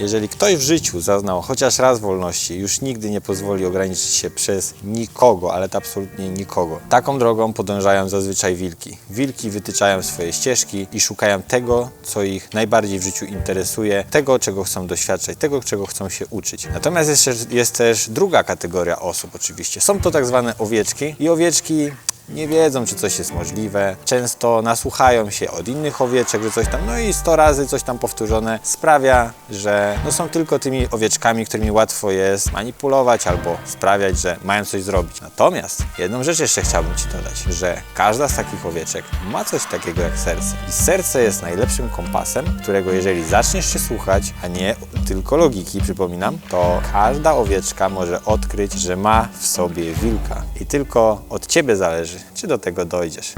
Jeżeli ktoś w życiu zaznał chociaż raz wolności, już nigdy nie pozwoli ograniczyć się przez nikogo, ale to absolutnie nikogo. Taką drogą podążają zazwyczaj wilki. Wilki wytyczają swoje ścieżki i szukają tego, co ich najbardziej w życiu interesuje, tego, czego chcą doświadczać, tego, czego chcą się uczyć. Natomiast jest, jest też druga kategoria osób oczywiście. Są to tak zwane owieczki i owieczki nie wiedzą, czy coś jest możliwe. Często nasłuchają się od innych owieczek, że coś tam, no i 100 razy coś tam powtórzone sprawia, że no są tylko tymi owieczkami, którymi łatwo jest manipulować albo sprawiać, że mają coś zrobić. Natomiast jedną rzecz jeszcze chciałbym Ci dodać, że każda z takich owieczek ma coś takiego jak serce. I serce jest najlepszym kompasem, którego jeżeli zaczniesz się słuchać, a nie tylko logiki, przypominam, to każda owieczka może odkryć, że ma w sobie wilka. I tylko od Ciebie zależy, czy do tego dojdziesz.